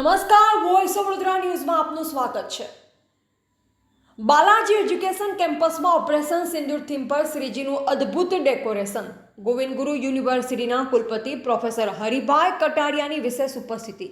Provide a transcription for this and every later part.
નમસ્કાર voice of Vadodara ન્યૂઝમાં આપનું સ્વાગત છે. બાલાજી એજ્યુકેશન કેમ્પસમાં ઓપરેશન સિંદૂર થીમ પર શ્રીજીનું અદ્ભુત ડેકોરેશન. ગોવિંદ ગુરુ યુનિવર્સિટીના કુલપતિ પ્રોફેસર હરિભાઈ કટારિયાની વિશેષ ઉપસ્થિતિ.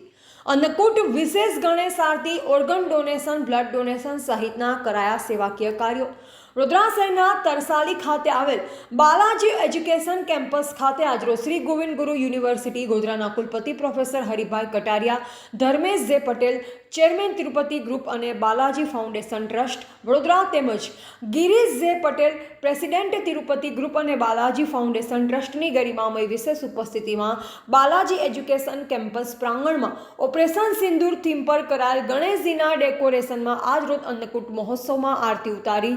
અન્નકૂટ વિશેષ Ganesh aarti organ donation blood donation સહિતના કરાયા સેવાકીય કાર્યો. વડોદરા શહેરના તરસાલી ખાતે આવેલ બાલાજી એજ્યુકેશન કેમ્પસ ખાતે આજરોજ શ્રી ગોવિંદ ગુરુ યુનિવર્સિટી ગોધરાના કુલપતિ પ્રોફેસર હરિભાઈ કટારિયા, ધર્મેશ જે પટેલ, ચેરમેન તિરુપતિ ગ્રુપ અને બાલાજી ફાઉન્ડેશન ટ્રસ્ટ, વડોદરા તેમજ Girish J Patel, president Tirupati group અને બાલાજી ફાઉન્ડેશન ટ્રસ્ટની ગરિમામય વિશેષ ઉપસ્થિતિમાં બાલાજી એજ્યુકેશન કેમ્પસ પ્રાંગણમાં ઓપરેશન સિંદૂર થીમ પર કરાયેલ ગણેશજીના ડેકોરેશનમાં આજરોજ અન્નકૂટ મહોત્સવમાં આરતી ઉતારી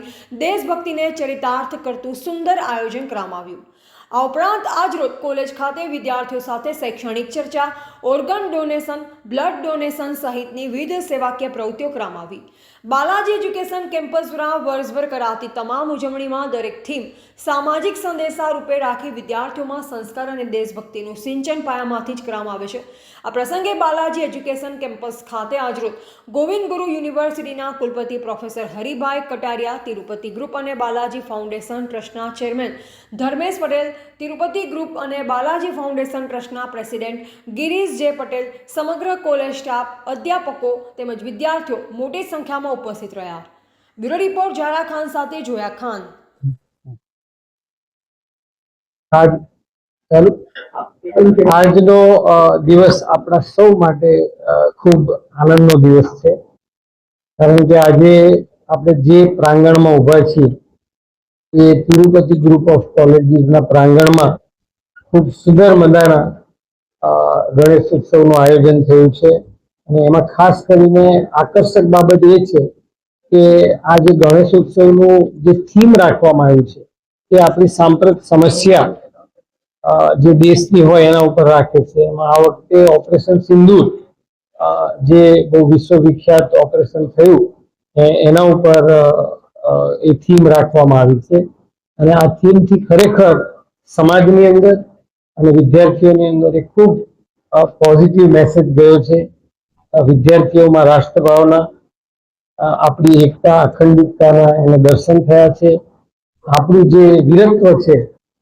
દેશભક્તિને ચરિતાર્થ કરતું સુંદર આયોજન કરવામાં આવ્યું આ ઉપરાંત આજરોજ કોલેજ ખાતે વિદ્યાર્થીઓ સાથે શૈક્ષણિક ચર્ચા ઓર્ગન ડોનેશન બ્લડ ડોનેશન સહિતની વિવિધ સેવાકીય પ્રવૃત્તિઓ કરવામાં આવી બાલાજી એજ્યુકેશન કેમ્પસ દ્વારા વર્ષભર કરાતી તમામ ઉજવણીમાં દરેક થીમ સામાજિક સંદેશા રૂપે રાખી વિદ્યાર્થીઓમાં સંસ્કાર અને દેશભક્તિનું સિંચન પાયામાંથી જ કરવામાં આવે છે. આ પ્રસંગે બાલાજી એજ્યુકેશન કેમ્પસ ખાતે આજરોજ ગોવિંદ ગુરુ યુનિવર્સિટીના કુલપતિ પ્રોફેસર હરિભાઈ કટારિયા, તિરુપતિ ગ્રુપ અને બાલાજી ફાઉન્ડેશન ટ્રસ્ટના ચેરમેન ધર્મેશ પટેલ, તિરુપતિ ગ્રુપ અને બાલાજી ફાઉન્ડેશન ટ્રસ્ટના પ્રેસિડેન્ટ ગિરીશ જે પટેલ, સમગ્ર કોલેજ સ્ટાફ, અધ્યાપકો તેમજ વિદ્યાર્થીઓ મોટી સંખ્યામાં ઉપસ્થિત રહ્યા. બ્યુરો રિપોર્ટ જારા ખાન સાથે જોયા ખાન. આજનો દિવસ આપણા સૌ માટે ખૂબ આનંદનો દિવસ છે. કારણ કે આજે આપણે જે પ્રાંગણમાં ઊભા છીએ, એ તિરુપતિ ગ્રુપ ઓફ કોલેજીસના પ્રાંગણમાં ખૂબ સુંદર મજાના ગણેશ ઉત્સવનું આયોજન થયું છે. અને એમાં ખાસ કરીને આકર્ષક બાબત એ છે કે આ જે ગણેશ ઉત્સવનું જે થીમ રાખવામાં આવ્યું છે, એ આપણી સાંપ્રત સમસ્યા જે દેશની હોય એના ઉપર રાખે છે. એમાં આ વખતે ઓપરેશન સિંદૂર જે બહુ વિશ્વવિખ્યાત ઓપરેશન થયું, એ- એના ઉપર એ થીમ રાખવામાં આવી છે. અને આ થીમથી ખરેખર સમાજની અંદર અને વિદ્યાર્થીઓની અંદર એક ખૂબ પોઝિટિવ મેસેજ ગયો છે. વિદ્યાર્થીઓમાં રાષ્ટ્રભાવના આપણી એકતા, અખંડિતતાના એને દર્શન થયા છે. આપણું જે વીરત્વ છે,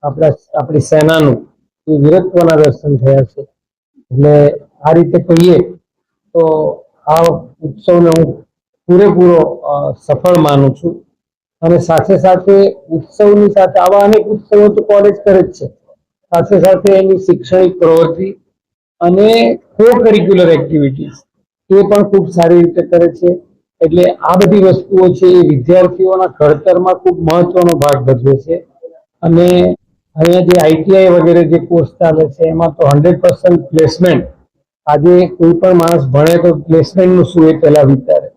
આપણા, આપણી સેનાનું, એ વીરત્વના દર્શન થયા છે. એટલે આ રીતે કહીએ તો આ ઉત્સવને હું પૂરેપૂરો સફળ માનું છું. અને સાથે સાથે ઉત્સવની સાથે, આવા અનેક ઉત્સવો તો કોલેજ કરે જ છે. સાથે સાથે એની શૈક્ષણિક પ્રવૃત્તિ અને કો કરિક્યુલર એક્ટિવિટીઝ એ પણ ખૂબ સારી રીતે કરે છે. એટલે આ બધી વસ્તુઓ છે એ વિદ્યાર્થીઓના ઘડતરમાં ખૂબ મહત્વનો ભાગ ભજવે છે. અને અહીંયા જે આઈટીઆઈ વગેરે જે કોર્સ ચાલે છે, એમાં તો હંડ્રેડ પર્સન્ટ પ્લેસમેન્ટ આજે કોઈ પણ માણસ ભણે તો પ્લેસમેન્ટનું શું એ પહેલા વિચારે.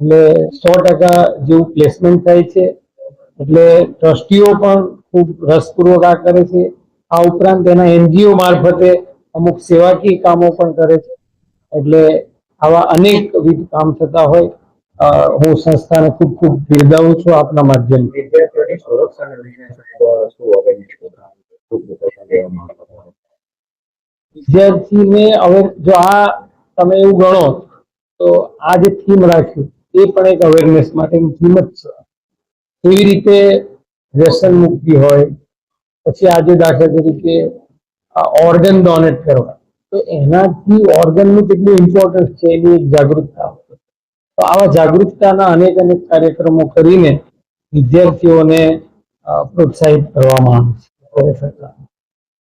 એટલે સો ટકા જેવું પ્લેસમેન્ટ થાય છે. એટલે ટ્રસ્ટીઓ પણ ખૂબ રસપૂર્વક આ કરે છે. આ ઉપરાંત એના એનજીઓ મારફતે અમુક સેવાકીય કામો પણ કરે છે. એટલે આવા અનેકવિધ કામ થતા હોય હું સંસ્થાને ખૂબ ખૂબ બિરદાવું છું આપના વિદ્યાર્થીઓની આવતો વિદ્યાર્થીને હવે જો આ તમે એવું ગણો તો આ જે થીમ રાખ્યું એ પણ એક અવેરનેસ માટેની થીમ જ છે. એવી રીતે વ્યસન મુક્તિ હોય પછી આજે દાખલા તરીકે ઓર્ગન ડોનેટ કરવા. તો એનાથી ઓર્ગનનું કેટલું ઇમ્પોર્ટન્સ છે એની એક જાગૃતતા તો આવા જાગૃતતાના અનેક અનેક કાર્યક્રમો કરીને વિદ્યાર્થીઓને પ્રોત્સાહિત કરવામાં આવે છે ખરેખર.